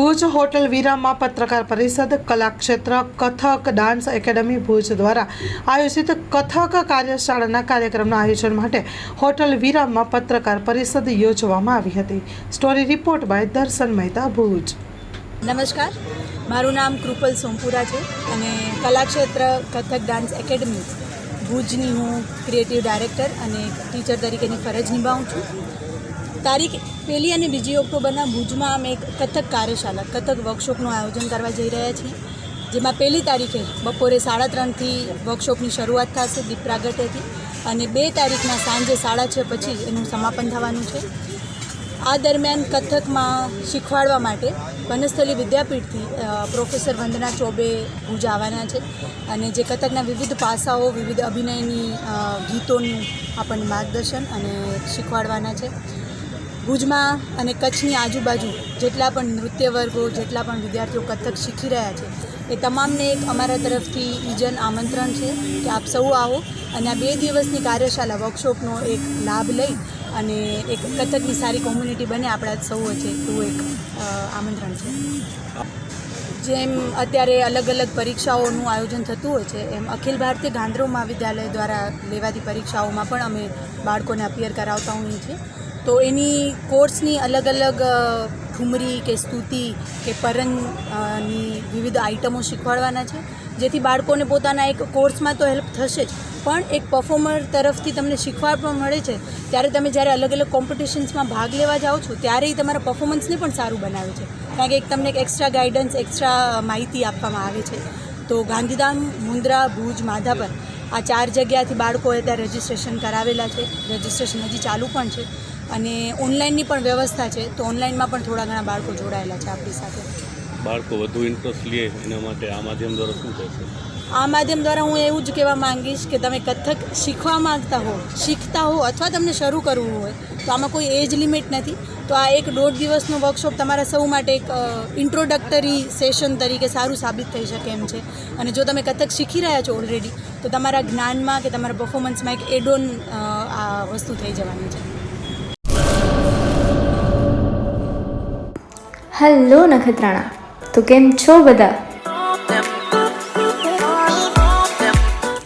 Bhuj hotel વીરામાં પત્રકાર પરિષદ, કલાક્ષેત્ર, કથક, ડાન્સ એકેડમી ભુજ દ્વારા આયોજિત કથક કાર્યશાળાના કાર્યક્રમના આયોજન માટે હોટલ વીરામાં પત્રકાર પરિષદ યોજવામાં આવી હતી. સ્ટોરી રિપોર્ટ બાય દર્શન મહેતા ભુજ. નમસ્કાર. મારું નામ કૃપલ સોમપુરા છે અને કલાક્ષેત્ર કથક ડાન્સ એકેડમી ભુજની હું ક્રિએટિવ ડાયરેક્ટર અને ટીચર તરીકેની ફરજ નિભાવું છું. તારીખ પહેલી અને બીજી ઓક્ટોબરના ભુજમાં અમે એક કથક કાર્યશાળા કથક વર્કશોપનું આયોજન કરવા જઈ રહ્યા છીએ. જેમાં પહેલી તારીખે બપોરે સાડા ત્રણથી વર્કશોપની શરૂઆત થશે દીપ પ્રાગટ્યથી અને બે તારીખના સાંજે સાડા છ પછી એનું સમાપન થવાનું છે. આ દરમિયાન કથકમાં શીખવાડવા માટે વનસ્થલી વિદ્યાપીઠથી પ્રોફેસર વંદના ચોબે ભુજ આવવાના છે અને જે કથકના વિવિધ પાસાઓ, વિવિધ અભિનયની ગીતોનું આપણને માર્ગદર્શન અને શીખવાડવાના છે. ભુજમાં અને કચ્છની આજુબાજુ જેટલા પણ નૃત્ય વર્ગો જેટલા પણ વિદ્યાર્થીઓ કથક શીખી રહ્યા છે, એ તમામને એક અમારા તરફથી ઈજન આમંત્રણ છે કે આપ સૌ આવો અને આ બે દિવસની કાર્યશાળા વર્કશોપનો એક લાભ લઈ અને એક કથકની સારી કોમ્યુનિટી બને. આપણા સૌ વચ્ચે એવું એક આમંત્રણ છે. જેમ અત્યારે અલગ અલગ પરીક્ષાઓનું આયોજન થતું હોય છે, એમ અખિલ ભારતીય ગાંધ્રો મહાવિદ્યાલય દ્વારા લેવાતી પરીક્ષાઓમાં પણ અમે બાળકોને અપિયર કરાવતા હોઈએ છીએ. તો એની કોર્સની અલગ અલગ ઠુમરી કે સ્તુતિ કે પરંગની વિવિધ આઇટમો શીખવાડવાના છે. જેથી બાળકોને પોતાના એક કોર્સમાં તો હેલ્પ થશે જ. પણ એક પરફોર્મર તરફથી તમને શીખવા પણ મળે છે. ત્યારે તમે જ્યારે અલગ અલગ કોમ્પિટિશન્સમાં ભાગ લેવા જાઓ છો ત્યારે એ તમારા પરફોર્મન્સને પણ સારું બનાવે છે. કારણ કે એક તમને એક એક્સ્ટ્રા ગાઈડન્સ, એક્સ્ટ્રા માહિતી આપવામાં આવે છે. તો ગાંધીધામ, મુન્દ્રા, ભુજ, માધાપર આ ચાર જગ્યાથી બાળકોએ ત્યાં રજિસ્ટ્રેશન કરાવેલા છે. રજિસ્ટ્રેશન હજી ચાલુ પણ છે. અને ઓનલાઈનની પણ વ્યવસ્થા છે. તો ઓનલાઈનમાં પણ થોડા ઘણા બાળકો જોડાયેલા છે આપણી સાથે. બાળકો વધુ ઇન્ટરેસ્ટ લે એના માટે આ માધ્યમ દ્વારા શું થશે? આ માધ્યમ દ્વારા હું એવું જ કહેવા માંગીશ કે તમે કથક શીખવા માંગતા હો, શીખતા હો અથવા તમને શરૂ કરવું હોય, તો આમાં કોઈ એજ લિમિટ નથી. તો આ એક દોઢ દિવસનો વર્કશોપ તમારા સૌ માટે એક ઇન્ટ્રોડક્ટરી સેશન તરીકે સારું સાબિત થઈ શકે એમ છે. અને જો તમે કથક શીખી રહ્યા છો ઓલરેડી તો તમારા જ્ઞાનમાં કે તમારા પર્ફોમન્સમાં એક એડોન આ વસ્તુ થઈ જવાની છે. હેલો નખત્રાણા. તો કેમ છો બધા?